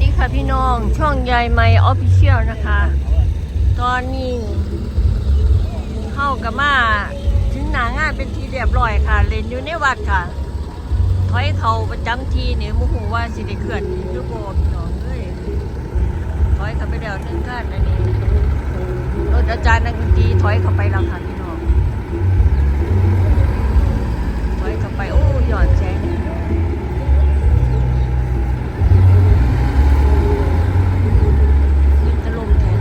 ดีค่ะพี่น้องช่องยายไมออฟฟิเชียลนะคะ ตอนนี้เข้ากับมาถึงหนางานเป็นทีเรียบร้อยค่ะ เล่นอยู่ในวัดค่ะ ถอยเขาประจำทีเนี่ยมูหูว่าสิได้เคลื่อนอยุโบพี่น้องเอ้ยถอยเข้าไปเดี๋ยวนึงกันอันนี้รถอาจารย์นักดนตรีถอยเข้าไปแล้วค่ะพี่น้องถอยเข้าไปโอ้หย่อนแสง เป็นตะลมแทน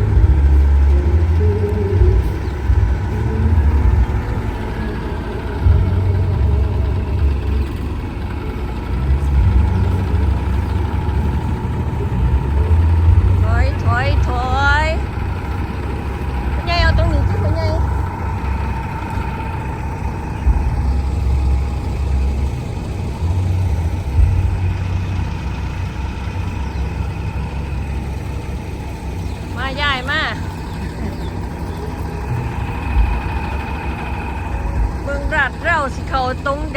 ถอยถอยถอยคุณยายเอาตรงนี้ที่คุณยายมายายมาเบิ่งรัดเราสิเขาตรงใด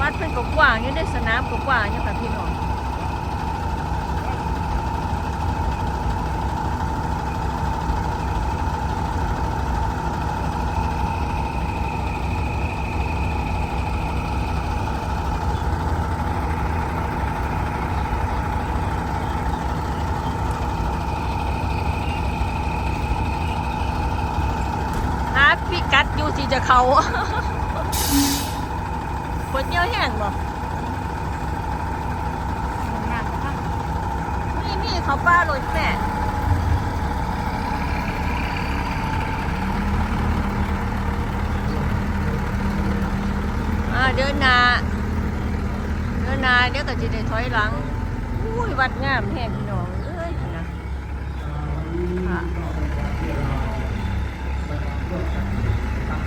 วัดเป็นกกว้างอยู่ในสนามกกว้างอยู่ค่ะพี่น้อง หาพิ กัดอยู่สิจะเขาคนเยอะแห้งบ่นี่นี่เขาป้าโรยแม่อ่าเดินหนา เดินหนาเดี๋ยวก็จะได้ถอยหลัง อุ้ยวัดงามแห้งพี่น้องเอ้ยนะค่ะไป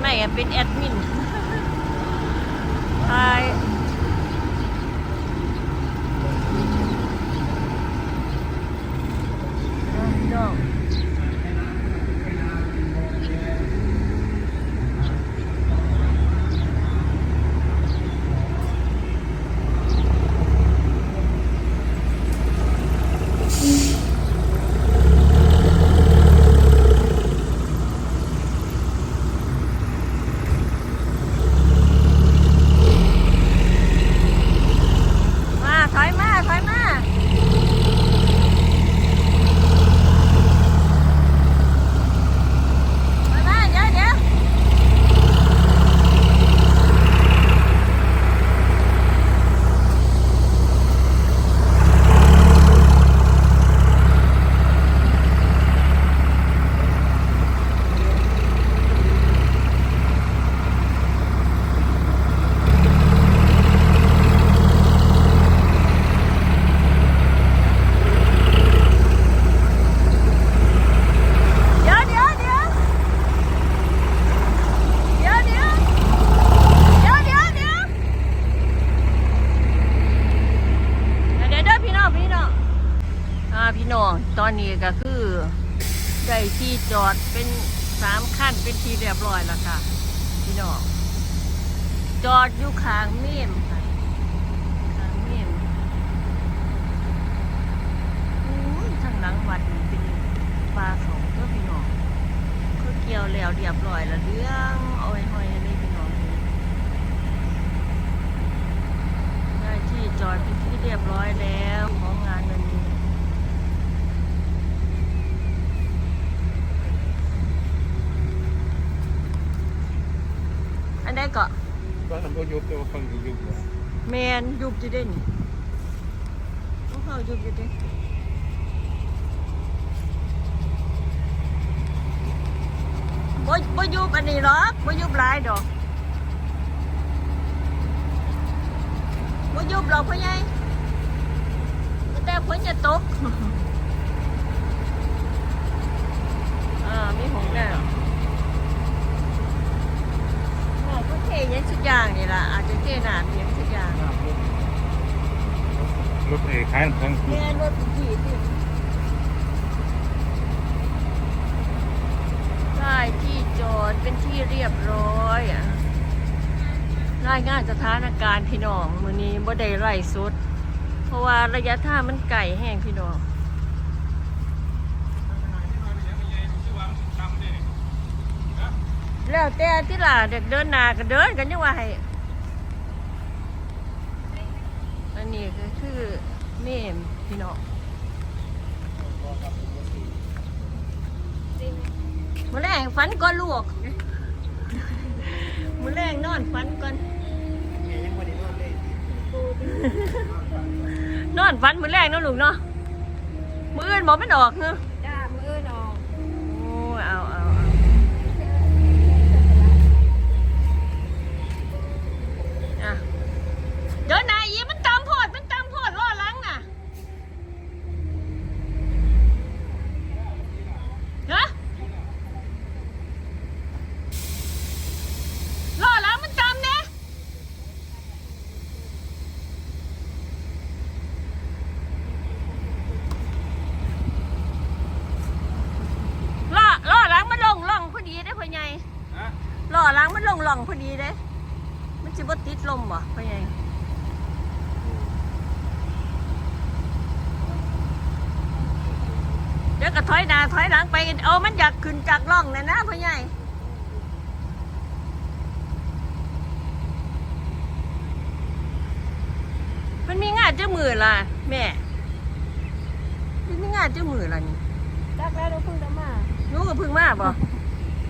ไม่เป็นแอดมินทาย น้อง ตอนนี้ก็คือได้ที่จอดเป็นสามขั้นเป็นที่เรียบร้อยแล้วค่ะ พี่น้อง จอดอยู่ข้างเมมค่ะข้างเมมอุ้ทางหลังวัดนี่เป็นปลาเขาก็พี่น้องเขาเกี่ยวแล้วเรียบร้อยแล้วเรื่องเอาไว้ห้อยเลยพี่น้องได้ที่จอดเป็นที่เรียบร้อยแล้วของงานวันนี้ อันใดก็ว่าทำพวกยุบตัวฟังยุบยุบเลยแมนยุบจะได้นี่พวกเขายุบจะได้บ่บ่ยุบอันนี้หรอกบ่ยุบหลายดอกยุบหรอกพ่อใหญ่แต่ฝนจะตกอ่ามีหงแดงหมอก็ เทอยังสุดอย่างนี่ล่ะอาจจะเทหนามอยังสุดอย่างรถเอกขายทั้งคืแม่นรถผีสิได้ที่จอดเป็นที่เรียบร้อยอะรายงานสถานการณ์พี่น้องมื้อนี้บ่ได้ไร่สุด เพราะว่าระยะทางมันไก่แห้งพี่น้อง แล้วแต่ที่ล่ะเด็กเดินหน้าก็เดินกันยังว่าให้อันนี้ก็คือเมมพี่น้องมือแรงฝันก่อนลูกมือแรงนอนฝันก่อนนอนฝันมือแรงเนาะลูกเนาะมืออื่นบ่มันออกเนาะ จ้ามืออื่นออก โอ้ยเอาเอาเอาอะเดินหนายยีมันตามโพดมันตามโพดล่อหลังน่ะฮะล่อหลังมันตามเนี่ยล่อล่อหลังมันลงล่องพอดีได้อพ่อใหญ่ล่อ หลังมันลงล่องพอดีเด้ มันจะบ่ติดลมบ่พ่อใหญ่เดี๋ยวก็ถอยหน้าถอยหลังไปเอามันอยากขึ้นจากล่องน่ะนะพ่อใหญ่มันมีงานเจ้ามือล่ะ แม่มันมีงานเจ้ามือล่ะนี่จักแล้วเราเพิ่งจะมาหนูก็เพิ่งมาบ่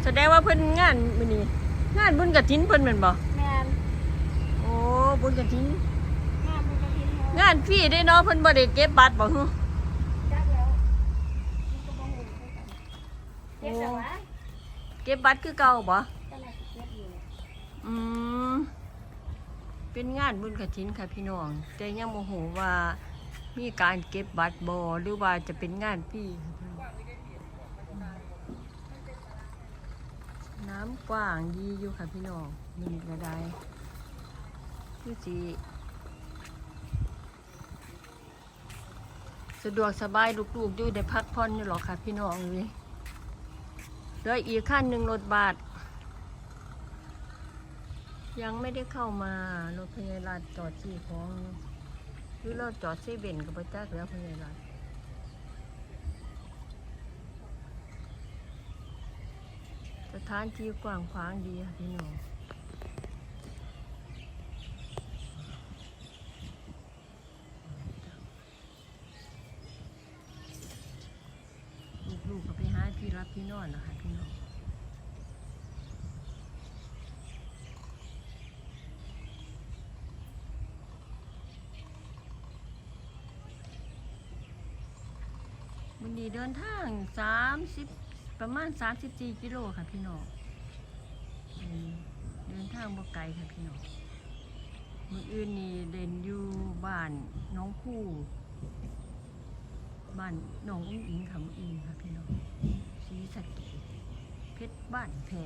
แสดงว่าเพิ่นงานมื้อนี้ งานบุญกฐินเพิ่นแม่นบ่แมนโอ้บุญกฐิน งานมันกระทินเขางานฟรีได้เนาะเพิ่นบ่ได้เก็บบัตรบ่ฮึจักแล้วมันก็บ่หูเก็บแต่ว่าเก็บบัตรคือเก่าบ่ก็น่าสิเก็บอยู่อืมเป็นงานบุญกฐินค่ะพี่น้อง แต่ยังบ่ฮู้ว่ามีการเก็บบัตรบ่หรือว่าจะเป็นงานฟรี น้ำกว้างดีอยู่ค่ะพี่น้องนี่ก็ได้คือสิสะดวกสบายลูกๆอยู่ได้พักผ่อนอยู่หรอค่ะพี่น้องเลยเหลืออีกขั้นหนึ่งรถบัสยังไม่ได้เข้ามารถพยาบาลจอดที่ของอยู่หรือเราจอดเซเว่นกับพระจักแล้วพยาบาลส ถานที่กว้างขวางดีค่ะพี่น้องลูกๆก็ไปหาที่รับที่นอนนะคะพี่น้องวันนี้เดินทางสามสิบ ประมาณสามสิบสี่กิโลค่ะพี่น้องเดินทางบ่ไกลค่ะพี่น้องมืออื่นนี่เดินอยู่บ้านน้องคู่บ้านน้องอุ้งอิงค่ะมื่ออื่นค่ะพี่น้องสีสะเกดเพชรบ้านแพร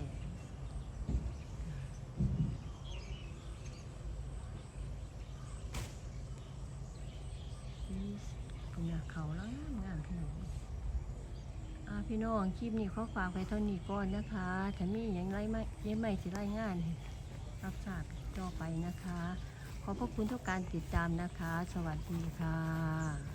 สีคุณยาเขาแล้วงามพี่น้อง พี่น้องคลิปนี้ขอฝากไปเท่านี้ก่อนนะคะถ้ามีอย่างไรไม่ยังไม่สิไล่งาน รับทราบต่อไปนะคะ ขอบพระคุณทุกการติดตามนะคะ สวัสดีค่ะ